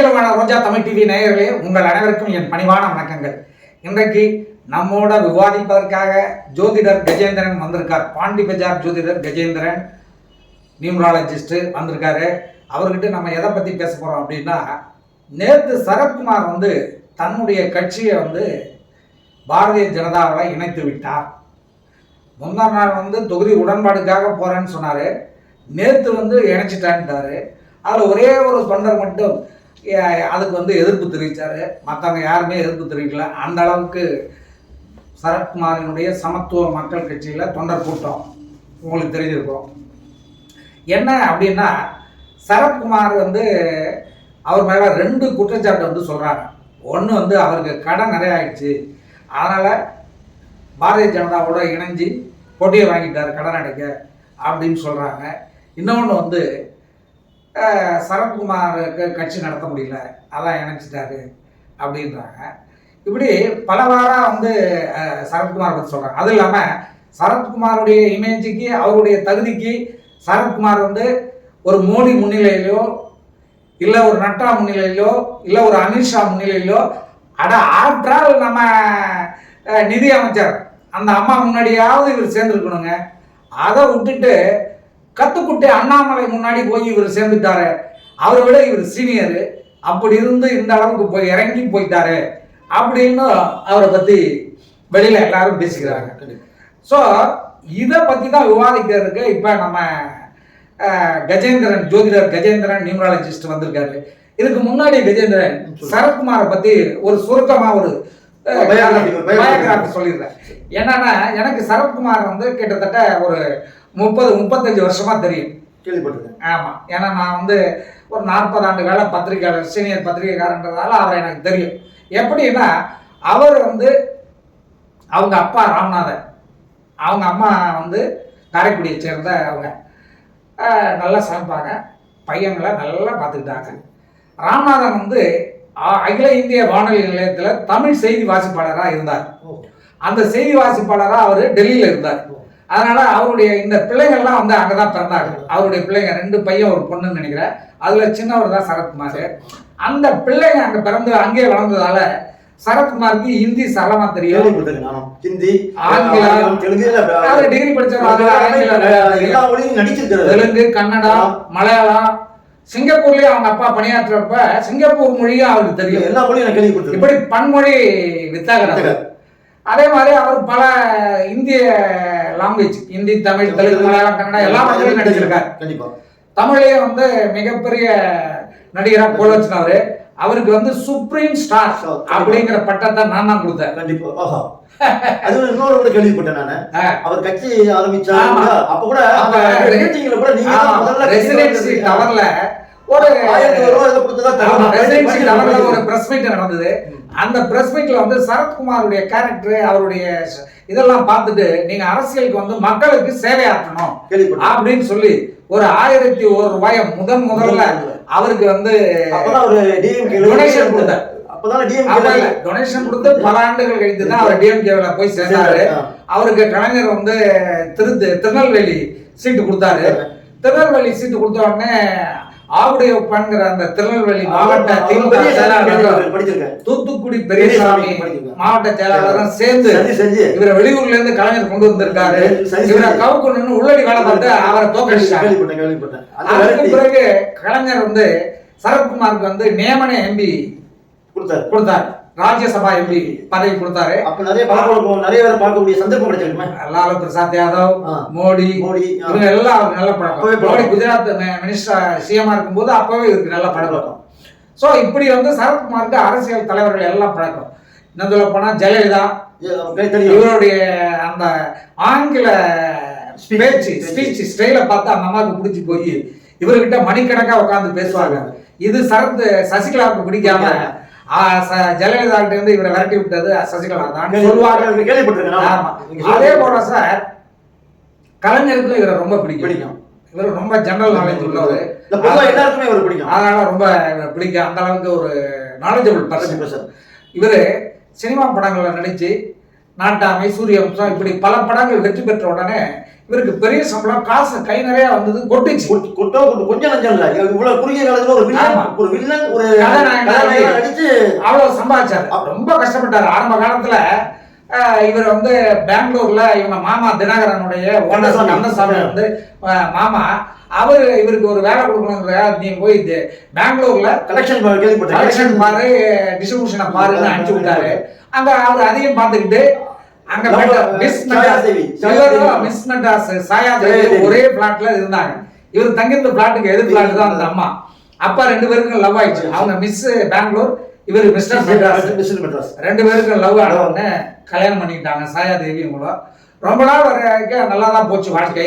ஆங்கிலமான ரோஜா Tamil TV நேயர்களே உங்கள் அனைவருக்கும் என் பணிவான வணக்கங்கள். இன்றைக்கு நம்மோட விவாதிப்பதற்காக ஜோதிடர் கஜேந்திரன் வந்திருக்கார். பாண்டி பஜார் ஜோதிடர் கஜேந்திரன் நியூமராலஜிஸ்ட் வந்திருக்காரு. அவர்கிட்ட நம்ம எதை பற்றி பேச போகிறோம் அப்படின்னா நேற்று சரத்குமார் வந்து தன்னுடைய கட்சியை வந்து பாரதிய ஜனதாவில் இணைத்து விட்டார். முந்தா நாள் வந்து தொகுதி உடன்பாடுக்காக போகிறேன்னு சொன்னார். நேற்று வந்து இணைச்சிட்டான்ட்டாரு அதில் ஒரே ஒரு தொண்டர் மட்டும் அதுக்கு வந்து எதிர்ப்பு தெரிவித்தார் மற்றவங்க யாருமே எதிர்ப்பு தெரிவிக்கல. அந்த அளவுக்கு சரத்குமாரினுடைய சமத்துவ மக்கள் கட்சியில் தொண்டர் கூட்டம் உங்களுக்கு தெரிஞ்சிருக்கும். என்ன அப்படின்னா சரத்குமார் வந்து அவர் மேலே ரெண்டு குற்றச்சாட்டு வந்து சொல்கிறாங்க ஒன்று வந்து அவருக்கு கடன் நிறைய ஆயிடுச்சு. அதனால் பாரதிய ஜனதாவோட இணைஞ்சு போட்டியை வாங்கிட்டார் கடன் அடைக்க அப்படின்னு சொல்கிறாங்க இன்னொன்று வந்து சரத்குமாருக்கு கட்சி நடத்த முடியல. அதான் இணைச்சிட்டாரு அப்படின்றாங்க. இப்படி பலவாராக வந்து சரத்குமார் பற்றி சொல்கிறாங்க அதுவும் இல்லாமல் சரத்குமாருடைய இமேஜுக்கு அவருடைய தகுதிக்கு சரத்குமார் வந்து ஒரு மோடி முன்னிலையிலோ இல்லை ஒரு நட்டா முன்னிலையிலோ இல்லை ஒரு அமித்ஷா முன்னிலையிலோ அட ஆற்றால் நம்ம நிதி அமைச்சர் அந்த அம்மா முன்னாடியாவது இவர் சேர்ந்துருக்கணுங்க. அதை விட்டுட்டு கத்துக்குட்டி அண்ணாமலை முன்னாடி போய் இவர் சேர்ந்துட்டாரு. அவரை விட இவர் சீனியரு. அப்படி இருந்து இந்த அளவுக்கு போய் இறங்கி போயிட்டாரு அப்படின்னு அவரை பற்றி வெளியில் எல்லாரும் பேசிக்கிறாங்க. ஸோ இதை பற்றி தான் விவாதிக்கிறதுக்கு இப்போ நம்ம கஜேந்திரன் ஜோதிடர் கஜேந்திரன் நியூமராலஜிஸ்ட் வந்திருக்காரு. இதுக்கு முன்னாடி கஜேந்திரன் சரத்குமாரை பற்றி ஒரு சுருக்கமாக ஒரு. பயோகிராஃபி சொல்லிடுறேன் என்னன்னா எனக்கு சரத்குமார் வந்து கிட்டத்தட்ட ஒரு முப்பது முப்பத்தஞ்சு வருஷமா தெரியும். கேள்விப்பட்டிருக்கேன். ஆமாம் ஏன்னா நான் வந்து ஒரு நாற்பது ஆண்டு கால பத்திரிகையாளர் சீனியர் பத்திரிகைக்காரன்றதால அவர் எனக்கு தெரியும். எப்படின்னா அவர் வந்து அவங்க அப்பா ராமநாதன். அவங்க அம்மா வந்து காரைக்குடியை சேர்ந்த அவங்க. நல்லா சமைப்பாங்க பையங்களை நல்லா பார்த்துக்கிட்டாங்க. ராமநாதன் வந்து அகில இந்திய வானொலி நிலையத்தில் தமிழ் செய்தி வாசிப்பாளராக இருந்தார். அந்த செய்தி வாசிப்பாளராக அவர் டெல்லியில் இருந்தார். அதனால அவருடைய இந்த பிள்ளைங்கள்லாம் வந்து அங்கே தான் பிறந்தாங்க அவருடைய பிள்ளைங்க ரெண்டு பையன் ஒரு பொண்ணுன்னு நினைக்கிறேன். அதில் சின்னவர் தான் சரத்குமார். அந்த பிள்ளைங்க அங்கே பிறந்து அங்கேயே வளர்ந்ததால சரத்குமாருக்கு ஹிந்தி சரளமா தெரியும். ஹிந்தி ஆங்கிலம், தெலுங்கு டிகிரி மொழியும் நடிச்சிருக்கிறது. தெலுங்கு கன்னடா மலையாளம். சிங்கப்பூர்லயே அவங்க அப்பா பணியாற்றுறப்ப சிங்கப்பூர் மொழியும் அவருக்கு தெரியும். எல்லா மொழியும் கேள்விப்பட்டிருக்கேன் இப்படி பன்மொழி வித்தாகர் வித்தகர். அதே மாதிரி அவர் பல இந்திய லாங்குவேஜ் ஹிந்தி தமிழ் தெலுங்கு மலையாளம் கன்னடா எல்லா மொழியிலும் நடிச்சிருக்காரு. கண்டிப்பா. தமிழ்லயே வந்து மிகப்பெரிய நடிகராக போல வச்சினவரு அவருக்கு வந்து சுப்ரீம் ஸ்டார் அப்படிங்கிற பட்டத்தை நான் தான் கொடுத்தேன். கண்டிப்பா. அது இன்னொரு கூட கேள்விப்பட்டேன் நானு. அவர் கட்சி ஆரம்பிச்சாங்க ஆமா. அப்ப கூட கூட நீங்க ரெசிடென்சி. டவர்ல ஒரு ஆயிரத்தி ஒரு. பிரஸ் மீட் நடந்தது. அந்த பிரஸ் மீட்ல வந்து சரத்குமாருடைய கேரக்டர் அவருடைய இதெல்லாம் பார்த்துட்டு நீங்க அரசியலுக்கு வந்து மக்களுக்கு சேவையாற்றணும் கேள்விப்பட்டேன். அப்படின்னு சொல்லி ஒரு ஆயிரத்தி ஒரு ரூபாய முதன் முதல்ல அவருக்கு வந்து Donation கொடுத்தார். டொனேஷன் கொடுத்து பல ஆண்டுகள் கழித்து தான் அவர் டிஎம்கேல போய் சேர்ந்தாரு. அவருக்கு கலைஞர் வந்து திரு திருநெல்வேலி சீட்டு கொடுத்தாரு. திருநெல்வேலி சீட்டு கொடுத்த உடனே ஆவுடையப்பன்கிற அந்த திருநெல்வேலி மாவட்ட திமுக தூத்துக்குடி பெரியசாமி மாவட்ட செயலாளரும் சேர்ந்து இவரை வெளியூர்ல இருந்து கலைஞர் கொண்டு வந்திருக்காரு. இவரை சரி. கவுக்கு நின்று உள்ளடி வேலை பார்த்து அவரை தோக்கடிச்சாங்க அதுக்கு பிறகு கலைஞர் வந்து சரத்குமாருக்கு வந்து நியமன எம்பி கொடுத்தாரு. கொடுத்தாரு. ராஜ்யசபா எம்பி பதவி கொடுத்தாரு? அப்ப நிறைய பழக்கம் நிறைய பேர் பார்க்கக்கூடிய சந்தர்ப்பம் கிடைச்சிருக்குமே. லாலு பிரசாத் யாதவ். மோடி மோடி. இவங்க எல்லாம் நல்ல பழக்கம் மோடி. குஜராத் மினிஸ்டர் சிஎம்ஆ இருக்கும்போது அப்பவே இவருக்கு நல்ல பழக்கம் ஸோ இப்படி வந்து சரத்குமாருக்கு அரசியல் தலைவர்கள் எல்லாம் பழக்கம். இன்னும் சொல்ல போனா ஜெயலலிதா இவருடைய அந்த ஆங்கில. பேச்சு ஸ்பீச் ஸ்டைலை பார்த்து அந்த அம்மாவுக்கு பிடிச்சி போய் இவர்கிட்ட மணிக்கணக்கா உட்காந்து பேசுவாங்க. இது சரத் சசிகலாவுக்கு பிடிக்காம. ஜெயலலிதா கிட்ட இருந்து இவரை விரட்டி விட்டது சசிகலா தான். கேள்விப்பட்டிருக்கேன். நீங்க அதே போல சார் கலைஞருக்கு இவரை ரொம்ப பிடிக்கும். பிடிக்கும். இவர் ரொம்ப ஜெனரல் நாலேஜ் உள்ளவர். எல்லாருக்குமே இவர் பிடிக்கும். அதனால ரொம்ப பிடிக்கும் அந்த அளவுக்கு ஒரு நாலேஜபிள் பர்சன் சார். இவர் சினிமா படங்களில் நடித்து நாட்டாமை சூரியவம்சம் இப்படி பல படங்கள் வெற்றி பெற்ற உடனே இவருக்கு பெரிய சம்பளம் காசு கை நிறைய வந்தது கொட்டுச்சு. கொட்டு- கொட்டோ கொஞ்சம் நஞ்சம் இல்ல. இவ்வளவு குறுகிய காலத்துல ஒரு வில்லன். ஒரு வில்லன் ஒரு நடிச்சு அவ்வளவு சம்பாதிச்சாரு. ரொம்ப கஷ்டப்பட்டாரு. ஆரம்ப காலத்துல இவர் வந்து பெங்களூர்ல இவங்க மாமா தினகரனுடைய ஓனர் கந்தசாமி. வந்து மாமா அவர் இவருக்கு ஒரு வேலை கொடுக்கணுங்கிற நீ போய் பெங்களூர்ல கலெக்ஷன் கலெக்ஷன் பாரு டிஸ்ட்ரிபியூஷனை பாருன்னு அனுப்பிச்சு விட்டாரு. அங்க அவர் அதையும் பார்த்துக்கிட்டு அங்க மிஸ் மிஸ் மெட்ராஸ் சாயாதேவி. ஒரே பிளாட்ல இருந்தாங்க. இவர் தங்கியிருந்த பிளாட்டுக்கு எதிர் பிளாட் தான் அந்த அம்மா. அப்பா ரெண்டு பேருக்கும் லவ் ஆயிடுச்சு. அவங்க மிஸ் பெங்களூர் இவர் மிஸ்டர் மெட்ராஸ். மிஸ்டர் மெட்ராஸ். ரெண்டு பேருக்கும் லவ் ஆன உடனே கல்யாணம் பண்ணிக்கிட்டாங்க சாயாதேவி இவங்களும் ரொம்ப நாள் வரைக்கும் நல்லா தான் போச்சு வாழ்க்கை.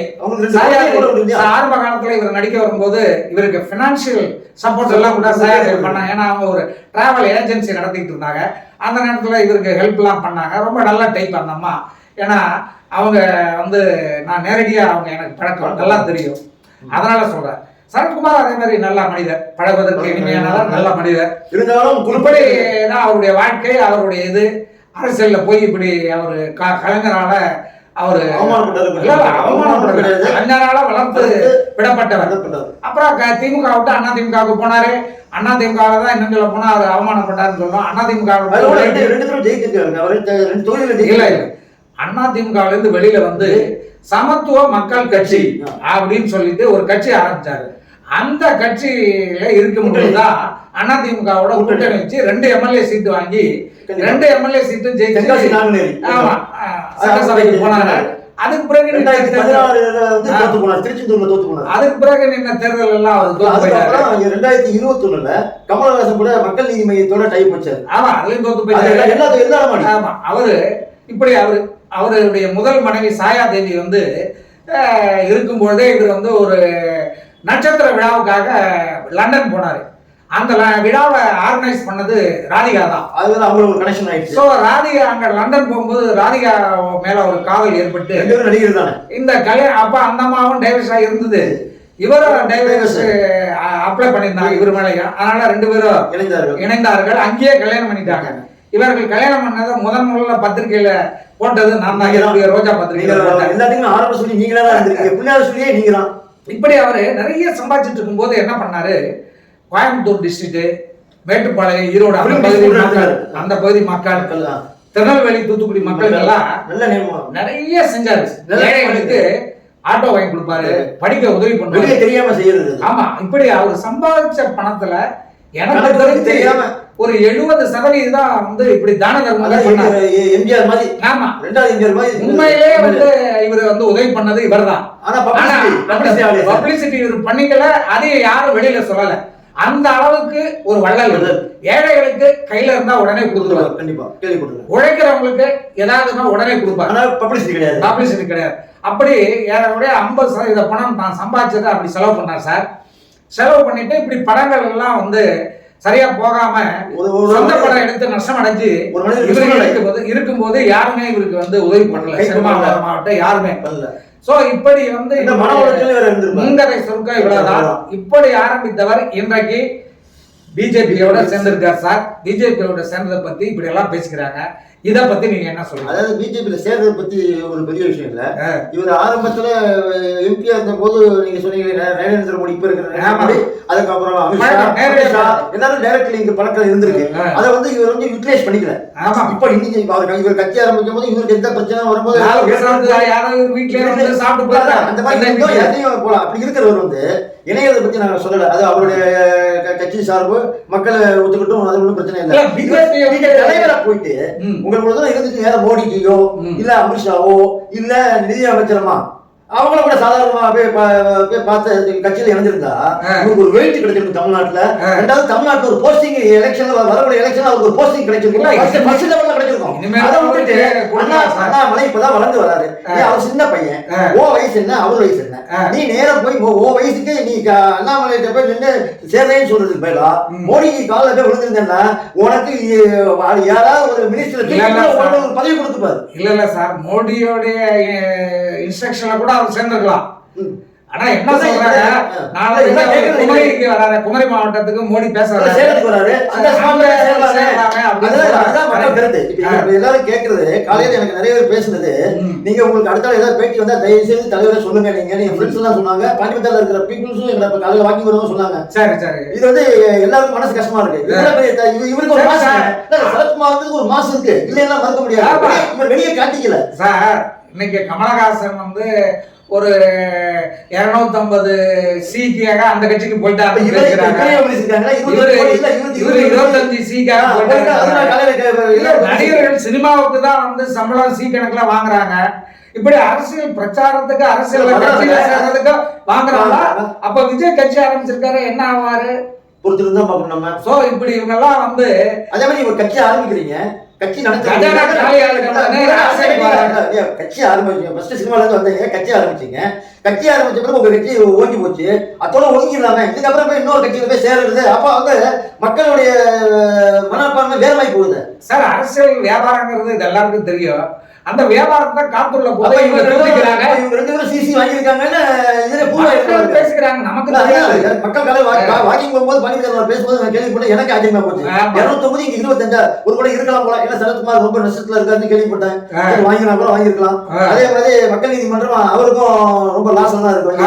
கூட. ஆரம்ப காலத்துல இவர் நடிக்க வரும்போது இவருக்கு பினான்சியல் சப்போர்ட் எல்லாம் கூட சாயாதேவி பண்ணாங்க. ஏன்னா அவங்க ஒரு டிராவல் ஏஜென்சி நடத்திட்டு இருந்தாங்க. அந்த நேரத்துல இவருக்கு ஹெல்ப் எல்லாம் பண்ணாங்க. ரொம்ப நல்ல டைப் அந்த அம்மா. ஏன்னா அவங்க வந்து நான் நேரடியா அவங்க எனக்கு பழக்கம். நல்லா தெரியும். அதனால சொல்றேன். சரத்குமார் அதே மாதிரி நல்ல மனிதர். பழகுவதற்கு இனிமையானவர் நல்ல மனிதர். இருந்தாலும் இப்படி குறிப்பிட்டு தான் அவருடைய வாழ்க்கை அவருடைய இது. அரசியல்ல போய் இப்படி அவரு க- கலைஞரால அவரு அவமானப்படல. கிடையாது. கலைஞரால வளர்த்து விடப்பட்டவர். அப்புறம் திமுக விட்டு அண்ணா திமுகவுக்கு போனாரு. அண்ணா திமுக தான் இன்னும் சொல்ல போனா அவர் அவமானப்பட்டாருன்னு சொல்றோம். அண்ணா திமுக இல்ல இல்ல. அண்ணா திமுகல இருந்து வெளியில வந்து சமத்துவ மக்கள் கட்சி அப்படின்னு சொல்லிட்டு ஒரு கட்சி ஆரம்பிச்சாரு. அந்த கட்சியில இருக்கும் பொழுதுதான் அண்ணா திமுகவோட கூட்டணி வச்சு ரெண்டு எம்எல்ஏ சீட்டு வாங்கி ரெண்டு எம்எல்ஏ சீட்டும் ஜெயிச்சு ஆமா. சட்டசபைக்கு போனாங்க. அதுக்கு பிறகு ரெண்டாயிரத்தி தோத்து போனார். திருச்செந்தூர்ல தோத்து போனார். அதுக்கு பிறகு நின்ன தேர்தல் எல்லாம் அதுக்கப்புறம் ரெண்டாயிரத்தி இருபத்தி ஒண்ணுல கமலஹாசன் கூட மக்கள் நீதி மையத்தோட டைப் வச்சாரு ஆமா அதுலயும் தோத்து போயிட்டாரு. எல்லா எல்லாரும். ஆமா அவரு இப்படி அவரு அவருடைய முதல் மனைவி சாயா தேவி வந்து இருக்கும்பொழுதே இவர் வந்து ஒரு நட்சத்திர விழாவுக்காக லண்டன் போனாரு. அந்த விழாவை ஆர்கனைஸ் பண்ணது ராதிகா தான். அதுல அவங்களுக்கு ஒரு கனெக்ஷன் ஆயிடுச்சு. ஸோ ராதிகா அங்க லண்டன் போகும்போது ராதிகா மேல ஒரு காதல் ஏற்பட்டு நடிகர் தானே? இந்த கல்யாணம் அப்ப அந்த அம்மாவும் டைவர்ஸ் இருந்தது. இவரும் டைவர்ஸ் அப்ளை பண்ணியிருந்தாங்க. இவர் மேலேயும் அதனால ரெண்டு பேரும் இணைந்தார்கள். இணைந்தார்கள். அங்கேயே கல்யாணம் பண்ணிட்டாங்க. இவர்கள் கல்யாணம் பண்ணதை முதன் முதல்ல பத்திரிகையில போட்டது நான் தான். என்னுடைய ரோஜா போட்டேன். எல்லாத்துக்குமே ஆரம்ப சொல்லி நீங்களா தான் இருந்திருக்கீங்க. பிள்ளையார் சொல்லியே நீங்க தான் இப்படி அவரு நிறைய சம்பாதிச்சிட்டு இருக்கும்போது என்ன பண்ணாரு? கோயம்புத்தூர் டிஸ்ட்ரிக்ட் மேட்டுப்பாளையம் ஈரோடு அந்த பகுதி மக்கள். அந்த பகுதி மக்கள் தான். திருநெல்வேலி தூத்துக்குடி மக்கள் எல்லாம் நிறைய செஞ்சாரு. ஏழைகளுக்கு ஆட்டோ வாங்கி கொடுப்பாரு படிக்க உதவி பண்ணுவாரு. தெரியாம செய்யறது அது. ஆமா இப்படி அவர் சம்பாதிச்ச பணத்துல எனக்கு தெரியாம. ஒரு எழுபது சதவீதம் தான் வந்து இப்படி தான தர்மம் எம்ஜிஆர் மாதிரி. ஆமா. ரெண்டாவது எம்ஜிஆர் மாதிரி. உண்மையிலே வந்து இவர் வந்து உதவி பண்ணது இவர்தான். ஆனா ஆனா பப்ளிசிட்டி இவர் பண்ணிக்கல அதையும் யாரும் வெளியில சொல்லல. அந்த அளவுக்கு ஒரு வள்ளல். ஏழைகளுக்கு கையில இருந்தா உடனே கொடுத்துருவார். கண்டிப்பா கேள்விப்பட்டிருக்கேன் உழைக்கிறவங்களுக்கு ஏதாவதுன்னா உடனே கொடுப்பாரு. ஆனா பப்ளிசிட்டி கிடையாது. பப்ளிசிட்டி கிடையாது. அப்படி ஏறக்குறைய ஐம்பது சதவீத பணம் நான் சம்பாதிச்சதை அப்படி செலவு பண்ணார் சார். செலவு பண்ணிட்டு இப்படி படங்கள் எல்லாம் வந்து சரியா போகாம சொந்த படம் எடுத்து நஷ்டம் அடைஞ்சு இருக்கும்போது இருக்கும்போது யாருமே இவருக்கு வந்து உதவி பண்ணல. கை சினிமா பண்ணல. மாவட்டம் யாருமே. பண்ணல. சோ இப்படி வந்து இந்த முங்கரை சொற்க இவ்வளவுதான். இப்படி ஆரம்பித்தவர் இன்றைக்கு பிஜேபியோட சேர்ந்திருக்கார் சார். பிஜேபியோட சேர்ந்ததை பத்தி இப்படி எல்லாம் பேசிக்கிறாங்க. இத பத்தி நீங்க என்ன சொல்லுங்க அதாவது பிஜேபியில சேர்றதை பத்தி ஒரு பெரிய விஷயம் இல்ல. இவர் ஆரம்பத்துல எம்பியா இருந்த போது நீங்க சொன்னீங்க நரேந்திர மோடி இப்ப இருக்கிற அதுக்கப்புறம் அமித்ஷா எல்லாரும் டைரக்ட்லி இங்க பழக்கம் இருந்திருக்கு. அதை வந்து இவர் வந்து யூட்டிலைஸ் பண்ணிக்கல. இப்ப இன்னைக்கு அவர் இவர் கட்சி ஆரம்பிக்கும் போது இவருக்கு எந்த பிரச்சனை வரும்போது அந்த மாதிரி? எதையும் போலாம் அப்படி இருக்கிறவர் வந்து இணையதை பத்தி நாங்க சொல்லல. அது அவருடைய கட்சி சார்பு மக்களை ஒத்துக்கிட்டும் அது ஒன்றும் பிரச்சனை இல்ல, தலைவரா போயிட்டு ம். உங்களுக்கு தான் இருந்துட்டு நேரம் மோடிஜியோ. இல்ல அமித்ஷாவோ இல்ல நிதி அமைச்சரமா அவங்கள கூட சாதாரணமா போய் பார்த்து கட்சியில இணைஞ்சிருந்தா. உங்களுக்கு ஒரு வெயிட் கிடைச்சிருக்கும் தமிழ்நாட்டுல. ரெண்டாவது தமிழ்நாட்டுல ஒரு போஸ்டிங் எலெக்ஷன்ல வரக்கூடிய எலெக்ஷன்ல அவருக்கு ஒரு போஸ்டிங் கிடைச்சிருக்கும் ஃபர்ஸ்ட் லெவல்ல கிடைச்சிருக்கும் அதை விட்டுட்டு அண்ணா. அண்ணாமலை இப்பதான் வளர்ந்து வராரு அவர் சின்ன பையன். ஓ வயசு என்ன அவர் வயசு என்ன. நீ நேரா போய் ஓ வயசுக்கு நீ அண்ணாமலைகிட்ட போய் நின்று சேர்றேன்னு சொல்றதுக்கு ம். மோடிக்கு காலில் போய் விழுந்திருந்தேன்னா உனக்கு யாராவது ஒரு மினிஸ்டர் பதவி கொடுத்துப்பாரு இல்ல இல்ல சார் மோடியோடைய இன்ஸ்ட்ரக்ஷன்ல கூட அவர் சேர்ந்திருக்கலாம். ஆனா என்ன சொல்றாங்க? குமரிக்கு வராரு. குமரி மாவட்டத்துக்கு மோடி பேச வராரு சேலத்துக்கு வராரு. அந்த ஸ்பாட்ல அங்க சேரலாமே. சேரலாமே அப்படின்னு அதுதான் அதுதான் மக்கள் சொல்றாங்க. கருத்து இப்ப இப்ப எல்லாரும் கேக்குறது. காலையில எனக்கு நிறைய பேர் பேசுனது. நீங்க உங்களுக்கு அடுத்த ஏதாவது பேட்டி வந்தா தயவு செய்து தலைவரை சொல்லுங்க நீங்க. நீங்க ஃப்ரெண்ட்ஸ் எல்லாம் சொன்னாங்க. பாண்டிபத்தால இருக்கிற பீப்புள்ஸும் எங்களை இப்ப காலையில வாக்கிங் வருவாங்க சொன்னாங்க. சரி சரி. இது வந்து எல்லாருக்கும் மனசு கஷ்டமா இருக்கு. இவருக்கு ஒரு மாசம் சார். சரத்குமார் வந்து ஒரு மாசம் இருக்கு. இல்லைன்னா மறுக்க முடியாது. வெளியே காட்டிக்கல. சார் இன்னைக்கு கமலஹாசன் வந்து ஒரு இருநூத்தம்பது சீக்கியாக அந்த கட்சிக்கு இவரு இருபத்தஞ்சு சீக்காக போயிட்டாரு. நடிகர்கள் சினிமாவுக்கு தான் வந்து சம்பளம் சி கணக்குல வாங்குறாங்க. இப்படி அரசியல் பிரச்சாரத்துக்கு அரசியல் கட்சியில. சேர்றதுக்கு வாங்குறாங்க. அப்ப விஜய் கட்சி ஆரம்பிச்சிருக்காரு என்ன ஆவாரு? பொறுத்திருந்து தான் பார்க்கணும் நம்ம. சோ இப்படி இவங்க எல்லாம் வந்து அதே மாதிரி ஒரு கட்சி ஆரம்பிக்கிறீங்க. கட்சி வராங்க. கட்சி ஆரம்பிச்சீங்க ஃபர்ஸ்ட் சினிமால இருந்து வந்தீங்க கட்சி ஆரம்பிச்சீங்க? கட்சி ஆரம்பிச்ச பிறகு உங்க கட்சி ஓங்கி போச்சு. அதோட ஒதுங்கிடலாமே இதுக்கப்புறம் போய் இன்னொரு கட்சியில போய் சேர்றது அப்ப வந்து மக்களுடைய மனப்பான்மை வேறமாய் போகுது. சார் அரசியல் வியாபாரங்கிறது இது எல்லாருக்கும் தெரியும். அந்த வியாபாரத்தை காத்துள்ள போது இவங்க பேரும் இவங்க ரெண்டு பேரும் சிசி வாங்கியிருக்காங்கன்னு இதுல பூரா மக்கள் இருக்கிறாங்க பேசுகிறாங்க நமக்கு தெரியாது. மக்கள் கலை வாக்கிங் போகும்போது பணிகள் பேசும்போது நான் கேள்விப்பட்டேன். எனக்கு ஆச்சரியமா போச்சு. ஆமா. இருநூத்தொன்பது இங்க இருபத்தஞ்சா. ஒரு கூட இருக்கலாம் போல. ஏன்னா சரத்குமார் ரொம்ப நஷ்டத்துல இருக்காருன்னு கேள்விப்பட்டேன். வாங்கினா கூட வாங்கியிருக்கலாம். அதே மாதிரி மக்கள் நீதிமன்றம் அவருக்கும் ரொம்ப லாஸ் தான் இருக்கும்.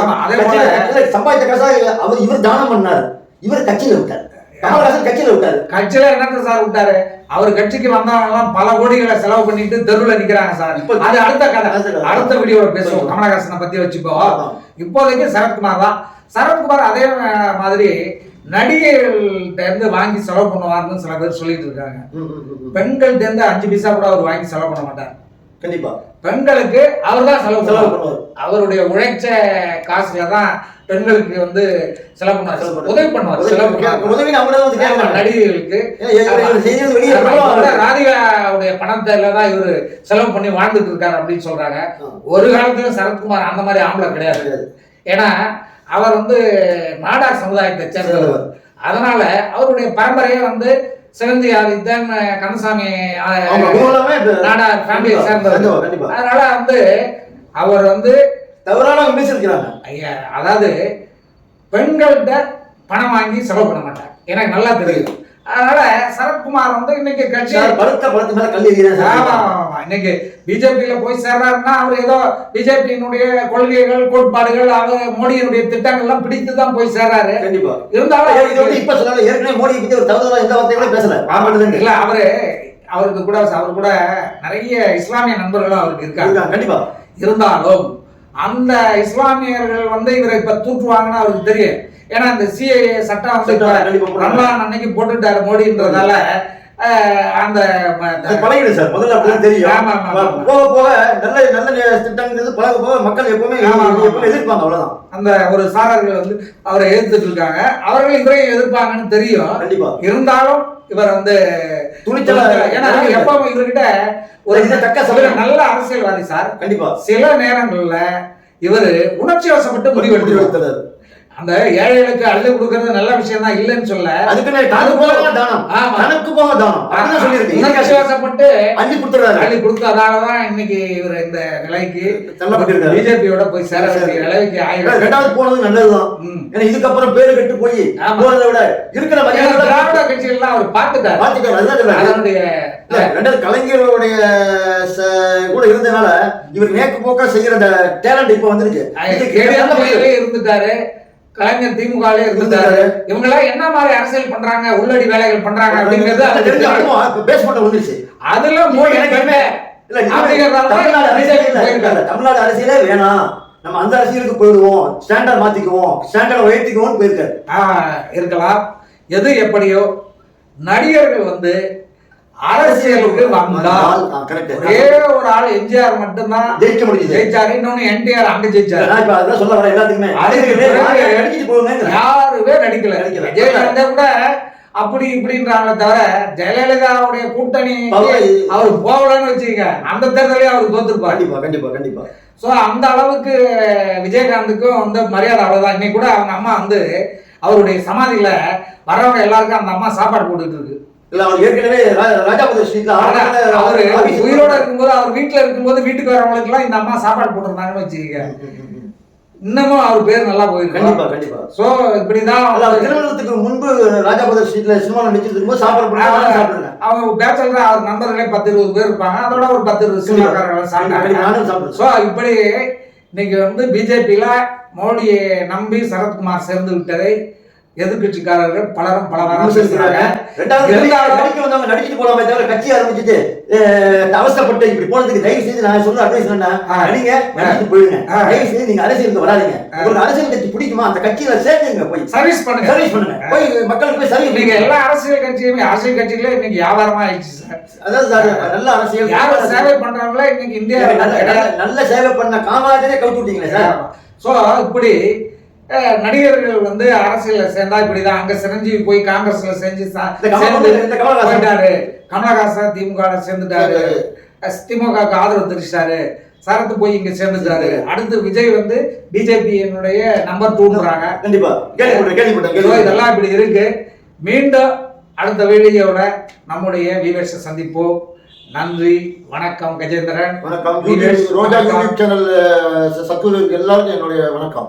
சம்பாதிச்ச காசா இல்ல, அவர் இவர் தானம் பண்ணாரு. இவர் கட்சியில விட்டார். கமல்ஹாசன் கட்சியில விட்டாரு. கட்சியில என்னத்த சார் விட்டாரு? அவர் கட்சிக்கு வந்தவங்க எல்லாம் பல கோடிகளை செலவு பண்ணிட்டு தெருவுல நிக்கிறாங்க சார். அது அடுத்த கதை. அடுத்த வீடியோல பேசுவோம். கமலஹாசனை பத்தி வச்சுப்போ. இப்போதைக்கு சரத்குமார் தான். சரத்குமார் அதே மாதிரி நடிகைகள்கிட்ட இருந்து வாங்கி செலவு பண்ணுவாருன்னு சில பேர் சொல்லிட்டு இருக்காங்க. பெண்கள்ட்ட இருந்து அஞ்சு பைசா கூட அவர் வாங்கி செலவு பண்ண மாட்டார். கண்டிப்பா. பெண்களுக்கு அவர் தான் செலவு செலவு பண்ணுவார். அவருடைய உழைச்ச காசுல தான் பெண்களுக்கு வந்து செலவு பண்ணுவார். உதவி பண்ணுவார் செலவு உதவி கூட ராதிகாவுடைய பணத்துல தான் இவரு செலவு பண்ணி வாழ்ந்துட்டு இருக்காரு அப்படின்னு சொல்றாங்க. ஒரு காலத்துல சரத்குமார் அந்த மாதிரி ஆம்பளை கிடையாது. ஏன்னா அவர் வந்து நாடார் சமுதாயத்தை சேர்ந்தவர். அதனால அவருடைய பரம்பரையே வந்து சிவந்தி ஆதித்தன் கந்தசாமி நாடார் ஃபேமிலியை சேர்ந்தவர். அதனால வந்து அவர் வந்து தவறான விமர்சிக்கிறாங்க ஐயா, அதாவது பெண்கள்கிட்ட பணம் வாங்கி செலவு பண்ண மாட்டார் எனக்கு நல்லா தெரியும். அதனால சரத்குமார் வந்து இன்னைக்கு கட்சி சார், பழுத்த பழத்து மேல கல் எறிகிறேன் ஆமா, சார். ஆமா, ஆமா. இன்னைக்கு பிஜேபியில போய் சேர்றாருன்னா அவர் ஏதோ பிஜேபியினுடைய கொள்கைகள் கோட்பாடுகள் அவர் மோடியினுடைய திட்டங்கள்லாம் பிடித்து தான் போய் சேர்றாரு. கண்டிப்பா. இருந்தாலும் இப்ப சொல்லல ஏற்கனவே மோடி பத்தி ஒரு தவறுதலா எந்த வார்த்தையும் கூட பேசல. இல்ல அவரு அவருக்கு கூட அவர் கூட நிறைய இஸ்லாமிய நண்பர்களும் அவருக்கு இருக்காங்க கண்டிப்பா. இருந்தாலும் அந்த இஸ்லாமியர்கள் வந்து இவரை இப்ப தூற்றுவாங்கன்னு அவருக்கு தெரியும். ஏன்னா இந்த சிஏஏ சட்டம் வந்து. ரமலான் அன்னைக்கு போட்டுட்டாரு மோடின்றதால அந்த பழகிடு சார். முதல்ல அப்படிதான் தெரியும். போக போக நல்ல நல்ல திட்டங்கிறது பழக போக மக்கள் எப்பவுமே. எப்பவுமே எதிர்ப்பாங்க அவ்வளவுதான். அந்த ஒரு சாரர்கள் வந்து அவரை எதிர்த்துட்டு இருக்காங்க. அவர்கள் இவரையும் எதிர்ப்பாங்கன்னு தெரியும். கண்டிப்பா. இருந்தாலும் இவர் வந்து துணிச்சலா ஏன்னா எப்ப இவர்கிட்ட ஒரு தக்க சமயம். நல்ல அரசியல்வாதி சார். கண்டிப்பா. சில நேரங்கள்ல இவரு உணர்ச்சி வசப்பட்டு முடிவு எடுத்துருவார். எடுத்தது அந்த ஏழைகளுக்கு அள்ளி கொடுக்கறது நல்ல விஷயம் தான் இல்லைன்னு சொல்ல. போக தானம். தனக்கு போக தானம். அப்படிதான் உணர்ச்சி சொல்லியிருக்கு வசப்பட்டு அள்ளி கொடுத்துறாரு அள்ளி கொடுத்ததாலதான் இன்னைக்கு இவர் இந்த நிலைக்கு தள்ளப்பட்டிருக்காரு. பிஜேபியோட போய் சேர வேண்டிய நிலைக்கு ஆயிரம் ரெண்டாவது போனது நல்லதுதான். ஏன்னா இதுக்கப்புறம் பேரு கெட்டு போய். போறதை விட இருக்கிற மரியாதை திராவிட கட்சிகள்லாம் அவர் பார்த்துட்டாரு. பாத்துக்காரு அதுதான். அதனுடைய ரெண்டாவது கலைஞருடைய கூட இருந்தனால இவர் நேக்கு போக்கா செய்யற அந்த டேலண்ட் இப்ப வந்துருக்கு இருந்துட்டாரு. கலைஞர் திமுகலே இருந்துட்டாரு இவங்க எல்லாம் என்ன மாதிரி அரசியல் பண்றாங்க உள்ளடி வேலைகள் பண்றாங்க அப்படிங்கிறது இப்ப பேச வந்துருச்சு அதுல மோடி பெண்ணே. தமிழ்நாடு அரசியலே வேணாம். நம்ம அந்த அரசியலுக்கு போயிடுவோம். ஸ்டாண்டர்ட் மாத்திக்குவோம். ஸ்டாண்டர்ட் உயர்த்திக்குவோம் போயிருக்காரு. இருக்கலாம். எது எப்படியோ நடிகர்கள் வந்து அரசியலுக்கு வந்தால். ஒரே ஒரு ஆள் எம்ஜிஆர் மட்டும்தான் ஜெயிக்க முடியுது. ஜெயிச்சாரு இன்னொன்னு என்டிஆர் அங்க ஜெயிச்சாரு. அதான் சொல்ல வரேன் எல்லாத்துக்குமே. யாருமே நடிக்கல. விஜயகாந்தே கூட அப்படி இப்படின்றாங்களே தவிர ஜெயலலிதாவுடைய கூட்டணி. அவர் போகலன்னு வச்சுக்கங்க. அந்த தேர்தலையும் அவர் தோத்துருப்பாரு. கண்டிப்பா கண்டிப்பா கண்டிப்பா. ஸோ அந்த அளவுக்கு விஜயகாந்துக்கும் வந்து மரியாதை அவ்வளவுதான். இன்னைக்கு கூட அவங்க அம்மா வந்து அவருடைய சமாதியில வரவங்க எல்லாருக்கும் அந்த அம்மா சாப்பாடு போட்டுட்டு இருக்கு. இல்ல அவர் ஏற்கனவே ராஜாபுர ஸ்ட்ரீட்ல அவரு உயிரோட இருக்கும்போது அவர் வீட்டுல இருக்கும்போது வீட்டுக்கு வரவங்களுக்கு எல்லாம் இந்த அம்மா சாப்பாடு போட்டிருந்தாங்கன்னு வச்சுக்கோங்க. இன்னமும் அவர் பேர் நல்லா போயிருக்கும். கண்டிப்பா கண்டிப்பா. சோ இப்படிதான் திருமணத்துக்கு முன்பு ராஜாபுரம் ஸ்ட்ரீட்ல சினிமா நடிச்சிட்டு இருக்கும்போது சாப்பிட அவங்க பேச்சல் அவர் நண்பர்களே பத்து இருபது பேர் இருப்பாங்க. அதோட ஒரு பத்து இருபது சினிமாக்காரர்கள் சாப்பிட்டாங்க ஸோ இப்படி இன்னைக்கு வந்து பிஜேபியில மோடியை நம்பி சரத்குமார் சேர்ந்து விட்டதை எதிர்கட்சிக்காரர்கள் பலரும் பலவாரம் பேசுறாங்க. நடிச்சுட்டு போலாமே தவிர கட்சி ஆரம்பிச்சுட்டு அவசரப்பட்டு இப்படி போனதுக்கு தயவு செய்து நான் சொல்ற அட்வைஸ் என்ன ஆ. நடிங்க நடிச்சுட்டு போயிடுங்க. தயவு செய்து நீங்க அரசியலுக்கு வராதீங்க. உங்களுக்கு அரசியல் கட்சி பிடிக்குமா? அந்த கட்சியில சேர்ந்துங்க போய். சர்வீஸ் பண்ணுங்க. சர்வீஸ் பண்ணுங்க. போய் மக்களுக்கு போய் சர்வீஸ் இன்னைக்கு எல்லா அரசியல் கட்சியுமே அரசியல் கட்சிகளே இன்னைக்கு வியாபாரமா ஆயிடுச்சு சார். அதாவது சார் நல்ல அரசியல். யாரும் சேவை பண்றவங்களே இன்னைக்கு இந்தியா நல்ல சேவை பண்ண காமராஜரே கவுத்து விட்டீங்களே சார். ஸோ இப்படி நடிகர்கள் வந்து அரசியல்ல சேர்ந்தா இப்படிதான். அங்க சிரஞ்சீவி போய் காங்கிரஸ்ல செஞ்சு போயிட்டாரு. கமலஹாசன் திமுக சேர்ந்துட்டாரு. திமுக ஆதரவு தெரிவிச்சிட்டாரு சரத் போய் இங்க சேர்ந்துட்டாரு. அடுத்து விஜய் வந்து பிஜேபியினுடைய நம்பர் டூன்றாங்க கண்டிப்பா. இதெல்லாம் இப்படி இருக்கு. மீண்டும் அடுத்த வீடியோவோட நம்முடைய வியூவர்ஸை சந்திப்போம். நன்றி வணக்கம் கஜேந்திரன். வணக்கம். ரோஜா. யூடியூப் சேனல் சத்துருக்கு எல்லாருக்கும் என்னுடைய வணக்கம்.